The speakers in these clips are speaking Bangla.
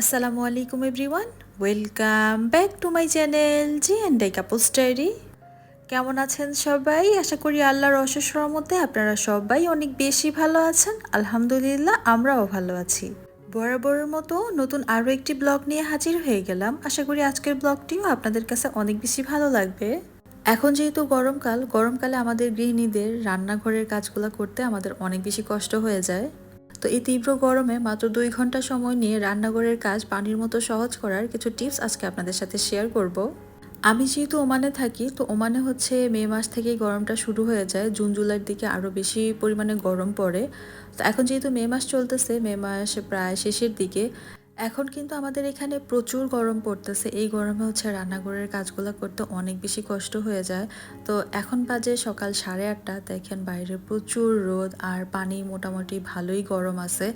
আসসালামু আলাইকুম everyone welcome back to my channel G and I couple's diary কেমন আছেন সবাই? আশা করি আল্লাহর অশেষ রহমতে আপনারা সবাই অনেক বেশি ভালো আছেন। আলহামদুলিল্লাহ, আমরাও ভালো আছি। বরাবরের মতো নতুন আরও একটি ব্লগ নিয়ে হাজির হয়ে গেলাম। আশা করি আজকের ব্লগটিও আপনাদের কাছে অনেক বেশি ভালো লাগবে। এখন যেহেতু গরমকাল, গরমকালে আমাদের গৃহিণীদের রান্নাঘরের কাজগুলো করতে আমাদের অনেক বেশি কষ্ট হয়ে যায়। তো এই তীব্র গরমে মাত্র দুই ঘণ্টা সময় নিয়ে রান্নাঘরের কাজ পানির মতো সহজ করার কিছু টিপস আজকে আপনাদের সাথে শেয়ার করব। আমি যেহেতু ওমানে থাকি, তো ওমানে হচ্ছে মে মাস থেকেই গরমটা শুরু হয়ে যায়। জুন, জুলাইয়ের দিকে আরও বেশি পরিমাণে গরম পড়ে। তো এখন যেহেতু মে মাস চলতেছে, মে মাস প্রায় শেষের দিকে এখন কিন্তু আমাদের এখানে প্রচুর গরম পড়তেছে। এই গরমে হচ্ছে রান্নাঘরের কাজগুলো করতে অনেক বেশি কষ্ট হয়ে যায়। তো এখন বাজে সকাল সাড়ে আটটা, দেখেন বাইরে প্রচুর রোদ আর পানি মোটামুটি ভালোই গরম আছে।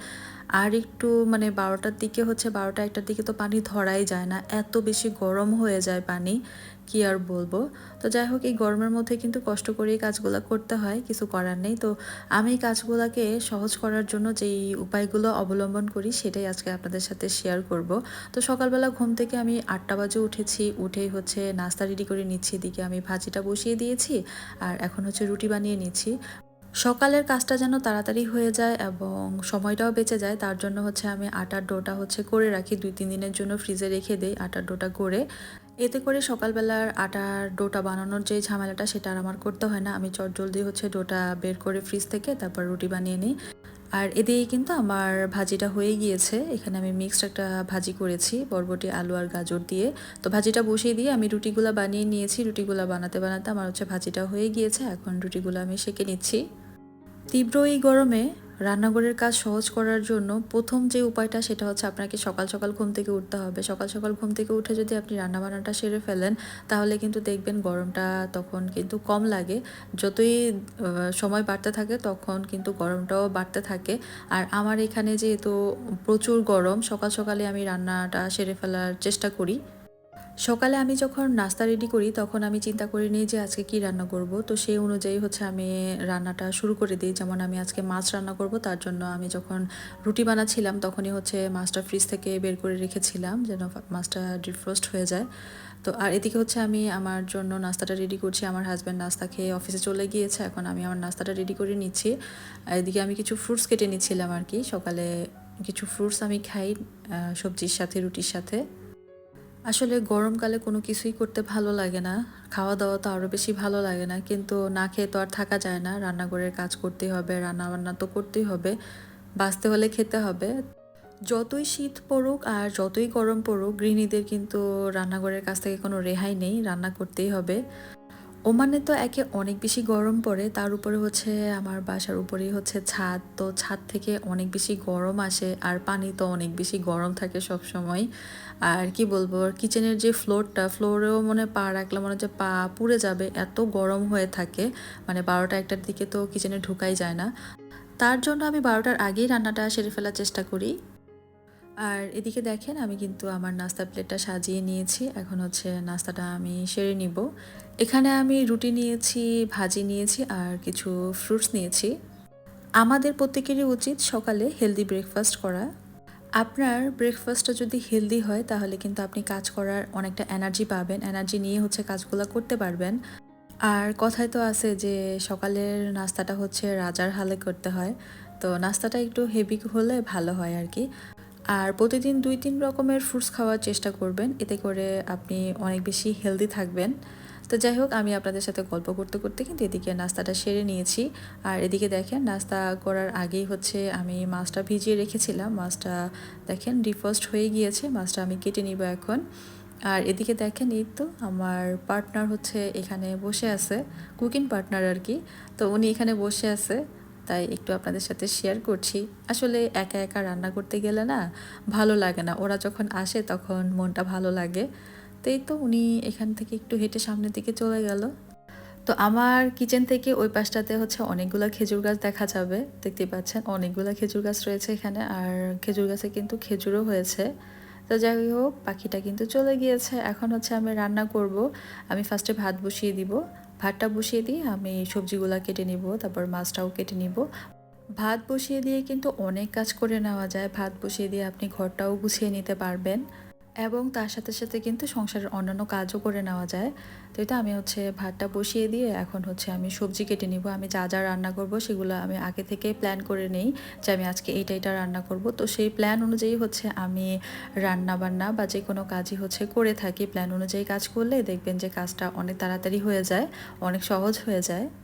আর একটু মানে বারোটার দিকে হচ্ছে বারোটা, একটার দিকে তো পানি ধরাই যায় না। এত বেশি গরম হয়ে যায় পানি। কি আর বলব? তো যাই হোক, এই গরমের মধ্যে কিন্তু কষ্ট করেই কাজগুলো করতে হয়, কিছু করার নেই। তো আমি কাজগুলোকে সহজ করার জন্য যেই উপায়গুলো অবলম্বন করি, সেটাই আজকে আপনাদের সাথে শেয়ার করব। তো সকালবেলা ঘুম থেকে আমি আটটা বাজে উঠেছি, উঠেই হচ্ছে নাস্তা রেডি করে নিচ্ছি, এদিকে আমি ভাজিটা বসিয়ে দিয়েছি, আর এখন হচ্ছে রুটি বানিয়ে নিচ্ছি। সকালের কাজটা যেন তাড়াতাড়ি হয়ে যায় এবং সময়টাও বেঁচে যায়, তার জন্য হচ্ছে আমি আটার ডোটা হচ্ছে করে রাখি, দুই তিন দিনের জন্য ফ্রিজে রেখে দিই, আটার ডোটা করে। এতে করে সকালবেলার আটার ডোটা বানানোর যে ঝামেলাটা, সেটা আর আমার করতে হয় না। আমি চট জলদি হচ্ছে ডোটা বের করে ফ্রিজ থেকে তারপর রুটি বানিয়ে নিই। আর এদিকে কিন্তু আমার ভাজিটা হয়ে গিয়েছে। এখানে আমি মিক্সড একটা ভাজি করেছি, বরবটি, আলু আর গাজর দিয়ে। তো ভাজিটা বসিয়ে দিয়ে আমি রুটিগুলো বানিয়ে নিয়েছি। রুটিগুলো বানাতে বানাতে আমার হচ্ছে ভাজিটা হয়ে গিয়েছে। এখন রুটিগুলো আমি সেঁকে নিচ্ছি। তীব্র এই গরমে রান্নাঘরের কাজ সহজ করার জন্য প্রথম যে উপায়টা সেটা হচ্ছে আপনাকে সকাল সকাল ঘুম থেকে উঠতে হবে। সকাল সকাল ঘুম থেকে উঠে যদি আপনি রান্নাবান্নাটা সেরে ফেলেন, তাহলে কিন্তু দেখবেন গরমটা তখন কিন্তু কম লাগে। যতই সময় বাড়তে থাকে তখন কিন্তু গরমটাও বাড়তে থাকে। আর আমার এখানে যেহেতু প্রচুর গরম, সকাল সকালে আমি রান্নাটা সেরে ফেলার চেষ্টা করি। সকালে আমি যখন নাস্তা রেডি করি, তখন আমি চিন্তা করে নিই যে আজকে কি রান্না করব। তো সেই অনুযায়ী হচ্ছে আমি রান্নাটা শুরু করে দিই। যেমন আমি আজকে মাছ রান্না করব, তার জন্য আমি যখন রুটি বানাচ্ছিলাম, তখনই হচ্ছে মাছটা ফ্রিজ থেকে বের করে রেখেছিলাম যেন মাছটা ডিফ্রোস্ট হয়ে যায়। তো আর এদিকে হচ্ছে আমি আমার জন্য নাস্তাটা রেডি করছি। আমার হাজব্যান্ড নাস্তা খেয়ে অফিসে চলে গিয়েছে। এখন আমি আমার নাস্তাটা রেডি করে নিচ্ছি। এদিকে আমি কিছু ফ্রুটস কেটে নিচ্ছিলাম আর কি। সকালে কিছু ফ্রুটস আমি খাই সবজির সাথে, রুটির সাথে। আসলে গরমকালে কোনো কিছুই করতে ভালো লাগে না। খাওয়া দাওয়া তো আরও বেশি ভালো লাগে না। কিন্তু না খেয়ে তো আর থাকা যায় না। রান্নাঘরের কাজ করতেই হবে রান্না বান্না তো করতেই হবে, বাঁচতে হলে খেতে হবে। যতই শীত পড়ুক আর যতই গরম পড়ুক, গৃহিণীদের কিন্তু রান্নাঘরের কাছ থেকে কোনো রেহাই নেই। রান্না করতেই হবে। ওমানে তো একে অনেক বেশি গরম পড়ে, তার উপরে হচ্ছে আমার বাসার উপরেই হচ্ছে ছাদ, তো ছাদ থেকে অনেক বেশি গরম আসে আর পানি তো অনেক বেশি গরম থাকে সব সময় আর কি বলব কিচেনের যে ফ্লোরটা ফ্লোরেও মনে পা রাখলে মনে হচ্ছে পা পুড়ে যাবে, এত গরম হয়ে থাকে মানে বারোটা একটার দিকে তো কিচেনে ঢুকাই যায় না। তার জন্য আমি বারোটার আগেই রান্নাটা সেরে ফেলার চেষ্টা করি। আর এদিকে দেখেন, আমি কিন্তু আমার নাস্তা প্লেটটা সাজিয়ে নিয়েছি। এখন হচ্ছে নাস্তাটা আমি সেরে নিব। এখানে আমি রুটি নিয়েছি, ভাজি নিয়েছি আর কিছু ফ্রুটস নিয়েছি। আমাদের প্রত্যেকেরই উচিত সকালে হেলদি ব্রেকফাস্ট করা। আপনার ব্রেকফাস্টটা যদি হেলদি হয়, তাহলে কিন্তু আপনি কাজ করার অনেকটা এনার্জি পাবেন। এনার্জি নিয়ে হচ্ছে কাজগুলো করতে পারবেন। আর কথায় তো আছে যে, সকালের নাস্তাটা হচ্ছে রাজার হালে করতে হয়। তো নাস্তাটা একটু হেভি হলে ভালো হয় আর কি। আর প্রতিদিন দুই, তিন রকমের ফ্রুটস খাওয়ার চেষ্টা করবেন। এতে করে আপনি অনেক বেশি হেলদি থাকবেন। তো যাই হোক, আমি আপনাদের সাথে গল্প করতে করতে কিন্তু এদিকে নাস্তাটা সেরে নিয়েছি। আর এদিকে দেখেন, নাস্তা করার আগেই হচ্ছে আমি মাছটা ভিজিয়ে রেখেছিলাম। মাছটা দেখেন ডিফার্স্ট হয়ে গিয়েছে, মাছটা আমি কেটে নিব এখন। আর এদিকে দেখেন, এই তো আমার পার্টনার হচ্ছে এখানে বসে আছে কুকিং পার্টনার আর কি। তো উনি এখানে বসে আছে। তাই একটু আপনাদের সাথে শেয়ার করছি। আসলে একা একা রান্না করতে গেলে না ভালো লাগে না। ওরা যখন আসে তখন মনটা ভালো লাগে। তাই তো উনি এখান থেকে একটু হেঁটে সামনের দিকে চলে গেল। তো আমার কিচেন থেকে ওই পাশটাতে হচ্ছে অনেকগুলো খেজুর গাছ দেখা যাবে। দেখতে পাচ্ছেন অনেকগুলো খেজুর গাছ রয়েছে এখানে। আর খেজুর গাছে কিন্তু খেজুরও হয়েছে। তো যাই হোক, পাখিটা কিন্তু চলে গিয়েছে। এখন হচ্ছে আমি রান্না করব। আমি ফার্স্টে ভাত বসিয়ে দিব। ভাতটা বসিয়ে দিয়ে আমি সবজিগুলো কেটে নিব, তারপর মাছটাও কেটে নিব। ভাত বসিয়ে দিয়ে কিন্তু অনেক কাজ করে নেওয়া যায়। ভাত বসিয়ে দিয়ে আপনি ঘরটাও গুছিয়ে নিতে পারবেন। এবং তার সাথে সাথে কিন্তু সংসারের অন্যান্য কাজও করে নেওয়া যায়। তো এটা আমি হচ্ছে ভাতটা বসিয়ে দিয়ে এখন হচ্ছে আমি সবজি কেটে নিব। আমি যা যা রান্না করব সেগুলো আমি আগে থেকে প্ল্যান করে নেই যে আমি আজকে এইটা এটা রান্না করব। তো সেই প্ল্যান অনুযায়ী হচ্ছে আমি রান্না বান্না বা যে কোনো কাজই হচ্ছে করে থাকি। প্ল্যান অনুযায়ী কাজ করলে দেখবেন যে কাজটা অনেক তাড়াতাড়ি হয়ে যায়, অনেক সহজ হয়ে যায়।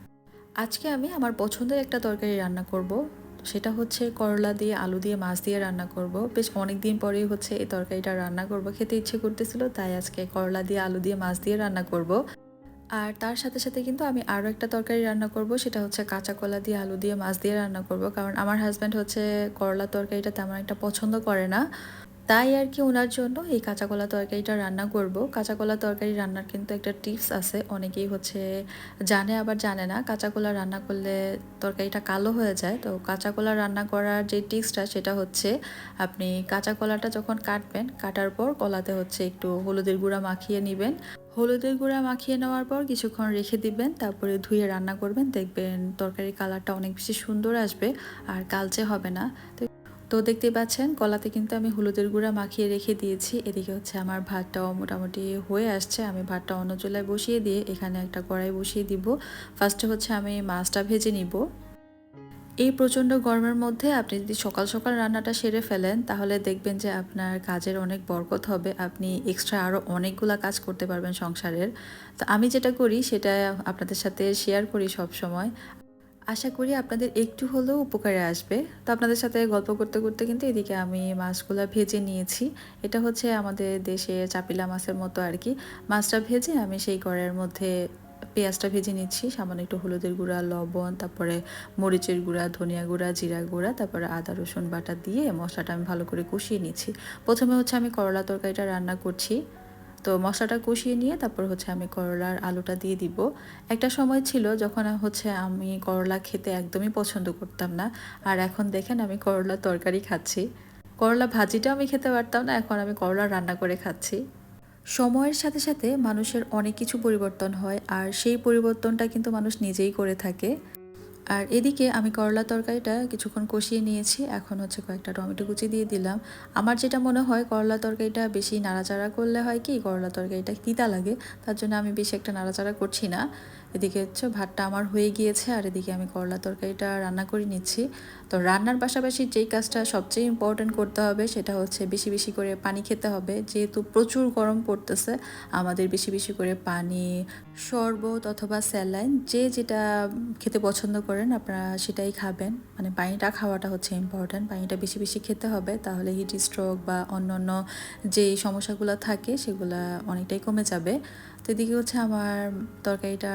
আজকে আমি আমার পছন্দের একটা তরকারি রান্না করব। সেটা হচ্ছে করলা দিয়ে আলু দিয়ে মাছ দিয়ে রান্না করব। বেশ অনেক দিন পরেই হচ্ছে এই তরকারিটা রান্না করব। খেতে ইচ্ছে করতেছিল, তাই আজকে করলা দিয়ে আলু দিয়ে মাছ দিয়ে রান্না করব। আর তার সাথে সাথে কিন্তু আমি আরও একটা তরকারি রান্না করব, সেটা হচ্ছে কাঁচা কলা দিয়ে আলু দিয়ে মাছ দিয়ে রান্না করব। কারণ আমার হাজব্যান্ড হচ্ছে করলা তরকারিটা তেমন একটা পছন্দ করে না। তাই আর কি ওনার জন্য এই কাঁচা কলা তরকারিটা রান্না করব। কাঁচা কলা তরকারি রান্নার কিন্তু একটা টিপস আছে, অনেকেই হচ্ছে জানে আবার জানে না। কাঁচা কলা রান্না করলে তরকারিটা কালো হয়ে যায়। তো কাঁচা কলা রান্না করার যে টিপসটা সেটা হচ্ছে আপনি কাঁচা কলাটা যখন কাটবেন, কাটার পর কলাতে হচ্ছে একটু হলুদের গুঁড়া মাখিয়ে নেবেন। হলুদের গুঁড়া মাখিয়ে নেওয়ার পর কিছুক্ষণ রেখে দিবেন, তারপরে ধুয়ে রান্না করবেন। দেখবেন তরকারির কালারটা অনেক বেশি সুন্দর আসবে, আর কালচে হবে না। তো তো দেখতে পাচ্ছেন, কলাতে কিন্তু আমি হলুদের গুঁড়া মাখিয়ে রেখে দিয়েছি। এদিকে হচ্ছে আমার ভাতটাও মোটামুটি হয়ে আসছে। আমি ভাতটা অন্য চুলায় বসিয়ে দিয়ে এখানে একটা কড়াই বসিয়ে দিব। ফার্স্টে হচ্ছে আমি মাছটা ভেজে নিব। এই প্রচণ্ড গরমের মধ্যে আপনি যদি সকাল সকাল রান্নাটা সেরে ফেলেন, তাহলে দেখবেন যে আপনার কাজের অনেক বরকত হবে। আপনি এক্সট্রা আরও অনেকগুলা কাজ করতে পারবেন সংসারের। তো আমি যেটা করি, সেটা আপনাদের সাথে শেয়ার করি সব সময় আশা করি আপনাদের একটু হলেও উপকারে আসবে। তো আপনাদের সাথে গল্প করতে করতে কিন্তু এদিকে আমি মাছগুলো ভেজে নিয়েছি। এটা হচ্ছে আমাদের দেশে চাপিলা মাছের মতো আর কি মাছটা ভেজে আমি সেই কড়াইয়ের মধ্যে পেঁয়াজটা ভেজে নিচ্ছি। সামান্য একটু হলুদের গুঁড়া, লবণ, তারপরে মরিচের গুঁড়া, ধনিয়া গুঁড়া, জিরা গুঁড়া, তারপরে আদা, রসুন বাটা দিয়ে মশলাটা আমি ভালো করে কষিয়ে নিচ্ছি। প্রথমে হচ্ছে আমি করলা তরকারিটা রান্না করছি। তো মশলাটা কষিয়ে নিয়ে তারপর হচ্ছে আমি করলার আলুটা দিয়ে দিব। একটা সময় ছিল যখন হচ্ছে আমি করলা খেতে একদমই পছন্দ করতাম না। আর এখন দেখেন আমি করলা তরকারি খাচ্ছি। করলা ভাজিটা আমি খেতে পারতাম না, এখন আমি করলা রান্না করে খাচ্ছি। সময়ের সাথে সাথে মানুষের অনেক কিছু পরিবর্তন হয়, আর সেই পরিবর্তনটা কিন্তু মানুষ নিজেই করে থাকে। আর এদিকে আমি করলা তরকারিটা কিছুক্ষণ কষিয়ে নিয়েছি। এখন হচ্ছে কয়েকটা টমেটো কুচি দিয়ে দিলাম। আমার যেটা মনে হয়, করলা তরকারিটা বেশি নাড়াচাড়া করলে হয় কি, করলা তরকারিটা তিতা লাগে, তার জন্য আমি বেশি একটা নাড়াচাড়া করছি না। এদিকে হচ্ছে ভাতটা আমার হয়ে গিয়েছে, আর এদিকে আমি করলা তরকারিটা রান্না করে নিচ্ছি। তো রান্নার পাশাপাশি যেই কাজটা সবচেয়ে ইম্পর্টেন্ট করতে হবে সেটা হচ্ছে বেশি বেশি করে পানি খেতে হবে। যেহেতু প্রচুর গরম পড়তেছে, আমাদের বেশি বেশি করে পানি, শরবত অথবা স্যালাইন যে যেটা খেতে পছন্দ করেন আপনারা সেটাই খাবেন। মানে পানিটা খাওয়াটা হচ্ছে ইম্পর্ট্যান্ট পানিটা বেশি বেশি খেতে হবে তাহলে হিট স্ট্রোক বা অন্য অন্য যেই সমস্যাগুলো থাকে সেগুলো অনেকটাই কমে যাবে। তো এদিকে হচ্ছে আমার তরকারিটা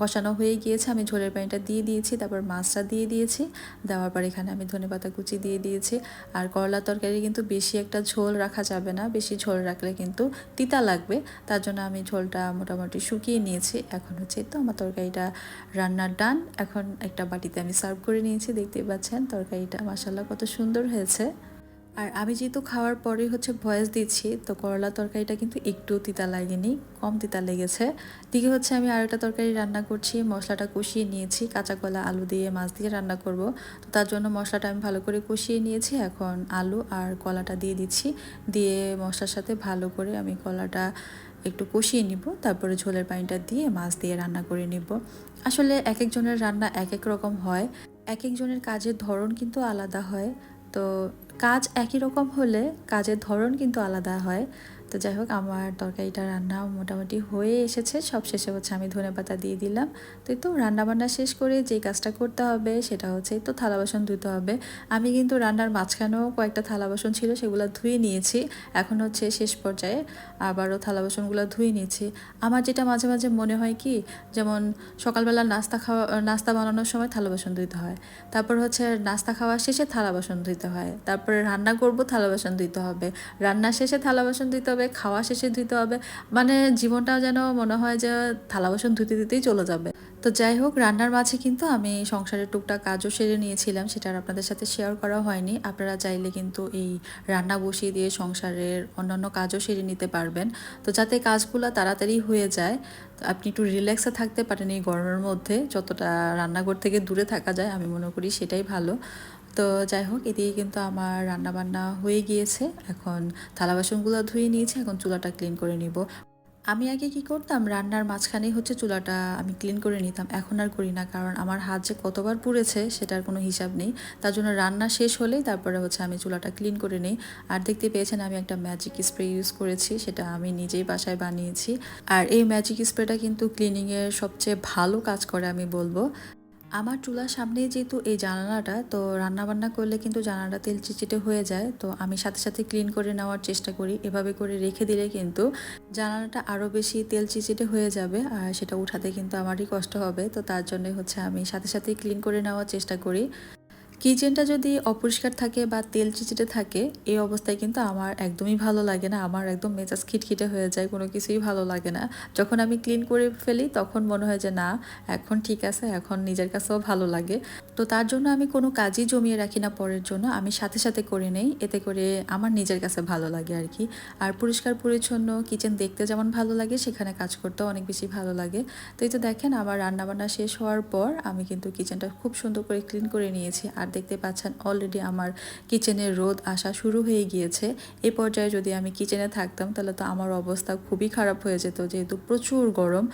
কষানো হয়ে গিয়েছে, আমি ঝোলের পানিটা দিয়ে দিয়েছি, তারপর মাছটা দিয়ে দিয়েছি, দেওয়ার পর এখানে আমি ধনে পাতা কুচি দিয়ে দিয়েছি। আর করলা তরকারি কিন্তু বেশি একটা ঝোল রাখা যাবে না, বেশি ঝোল রাখলে কিন্তু তিতা লাগবে, তার জন্য আমি ঝোলটা মোটামুটি শুকিয়ে নিয়েছি। এখন হচ্ছে তো আমার তরকারিটা রান্নার ডান, এখন একটা বাটিতে আমি সার্ভ করে নিয়েছি, দেখতেই পাচ্ছেন তরকারিটা মাসাল্লাহ কত সুন্দর হয়েছে। আর আমি যেহেতু খাওয়ার পরেই হচ্ছে ভয়েস দিচ্ছি, তো করলা তরকারিটা কিন্তু একটু তিতা লাগেনি, কম তিতা লেগেছে। দিকে হচ্ছে আমি আরেকটা তরকারি রান্না করছি, মশলাটা কষিয়ে নিয়েছি, কাঁচা কলা, আলু দিয়ে, মাছ দিয়ে রান্না করব। তো তার জন্য মশলাটা আমি ভালো করে কষিয়ে নিয়েছি, এখন আলু আর কলাটা দিয়ে দিচ্ছি। দিয়ে মশলার সাথে ভালো করে আমি কলাটা একটু কষিয়ে নিব, তারপরে ঝোলের পানিটা দিয়ে মাছ দিয়ে রান্না করে নিব। আসলে এক একজনের রান্না এক এক রকম হয়, এক একজনের কাজের ধরন কিন্তু আলাদা হয়। তো কাজ একই রকম হলে কাজের ধরন কিন্তু আলাদা হয়। তো যাই হোক, আমার তরকারিটা, রান্না মোটামুটি হয়ে এসেছে। সব শেষে হচ্ছে আমি ধনে পাতা দিয়ে দিলাম। তো এই তো রান্না বান্না শেষ করে যে কাজটা করতে হবে সেটা হচ্ছে তো থালা বাসন ধুতে হবে। আমি কিন্তু রান্নার মাঝখানেও কয়েকটা থালা বাসন ছিল, সেগুলো ধুয়ে নিয়েছি। এখন হচ্ছে শেষ পর্যায়ে আবারও থালা বাসনগুলো ধুয়ে নিয়েছি আমার যেটা মাঝে মাঝে মনে হয় কি, যেমন সকালবেলা নাস্তা খাওয়া, নাস্তা বানানোর সময় থালা বাসন ধুইতে হয়। তারপর হচ্ছে নাস্তা খাওয়া শেষে থালা বাসন ধুইতে হয়। তারপরে রান্না করব, থালা বাসন ধুইতে হবে। রান্না শেষে থালা বাসন ধুইতে হবে খাওয়া শেষে ধুইতে হবে। মানে জীবনটাও যেন মনে হয় যে থালা বাসন ধুতে দিতেই চলে যাবে। তো যাই হোক, রান্নার মাঝে কিন্তু আমি সংসারের টুকটাক কাজও সেরে নিয়েছিলাম, সেটা আর আপনাদের সাথে শেয়ার করা হয়নি। আপনারা চাইলে কিন্তু এই রান্না বসিয়ে দিয়ে সংসারের অন্যান্য কাজও সেরে নিতে পারবেন। তো যাতে কাজগুলো তাড়াতাড়ি হয়ে যায় আপনি একটু রিল্যাক্সে থাকতে পারেন এই গরমের মধ্যে। যতটা রান্নাঘর থেকে দূরে থাকা যায়, আমি মনে করি সেটাই ভালো। তো যাই হোক, এদিকে কিন্তু আমার রান্না বান্না হয়ে গিয়েছে। এখন থালা বাসনগুলো ধুয়ে নিয়েছি, এখন চুলাটা ক্লিন করে নিব। আমি আগে কি করতাম, রান্নার মাঝখানে হচ্ছে চুলাটা আমি ক্লিন করে নিতাম। এখন আর করি না, কারণ আমার হাত যে কতবার পুড়েছে সেটার কোনো হিসাব নেই। তার জন্য রান্না শেষ হলেই তারপরে হচ্ছে আমি চুলাটা ক্লিন করে নিই। আর দেখতে পেয়েছেন, আমি একটা ম্যাজিক স্প্রে ইউজ করেছি, সেটা আমি নিজেই বাসায় বানিয়েছি। আর এই ম্যাজিক স্প্রেটা কিন্তু ক্লিনিংয়ের সবচেয়ে ভালো কাজ করে, আমি বলব। আমার চুলার সামনে যেহেতু এই জানালাটা, তো রান্না বান্না করলে কিন্তু জানালাটা তেল চিচিটে হয়ে যায়। তো আমি সাথে সাথে ক্লিন করে নেওয়ার চেষ্টা করি। এভাবে করে রেখে দিলে কিন্তু জানালাটা আরও বেশি তেল চিচিটে হয়ে যাবে আর সেটা উঠাতে কিন্তু আমারই কষ্ট হবে। তো তার জন্য হচ্ছে আমি সাথে সাথে ক্লিন করে নেওয়ার চেষ্টা করি। কিচেনটা যদি অপরিষ্কার থাকে বা তেল চিচিটে থাকে, এই অবস্থায় কিন্তু আমার একদমই ভালো লাগে না। আমার একদম মেজাজ খিটখিটে হয়ে যায়, কোনো কিছুই ভালো লাগে না। যখন আমি ক্লিন করে ফেলি, তখন মনে হয় যে, না, এখন ঠিক আছে, এখন নিজের কাছেও ভালো লাগে। তো তার জন্য আমি কোনো কাজই জমিয়ে রাখি না পরের জন্য। আমি সাথে সাথে করে নেই, এতে করে আমার নিজের কাছে ভালো লাগে আর কি। আর পরিষ্কার, পরিচ্ছন্ন কিচেন দেখতে যেমন ভালো লাগে, সেখানে কাজ করতেও অনেক বেশি ভালো লাগে। তো এই তো দেখেন, আমার রান্নাবান্না শেষ হওয়ার পর আমি কিন্তু কিচেনটা খুব সুন্দর করে ক্লিন করে নিয়েছি। আর দেখতে পাচ্ছেন অলরেডি আমার কিচেনের রোদ আসা শুরু হয়ে গিয়েছে। এই পর্যায়ে যদি আমি কিচেনে থাকতাম, তাহলে তো আমার অবস্থা খুবই খারাপ হয়ে যেত, যেহেতু প্রচুর গরম।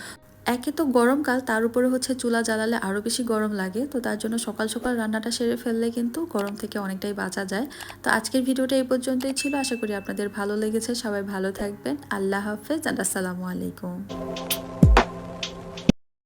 একে তো গরমকাল তার উপরে হচ্ছে চুলা জ্বালালে আরও বেশি গরম লাগে, তো তার জন্য সকাল সকাল রান্নাটা সেরে ফেললে কিন্তু গরম থেকে অনেকটাই বাঁচা যায়। তো আজকের ভিডিওটা এই পর্যন্তই ছিল, আশা করি আপনাদের ভালো লেগেছে, সবাই ভালো থাকবেন, আল্লাহ হাফেজ আর আসসালামু আলাইকুম।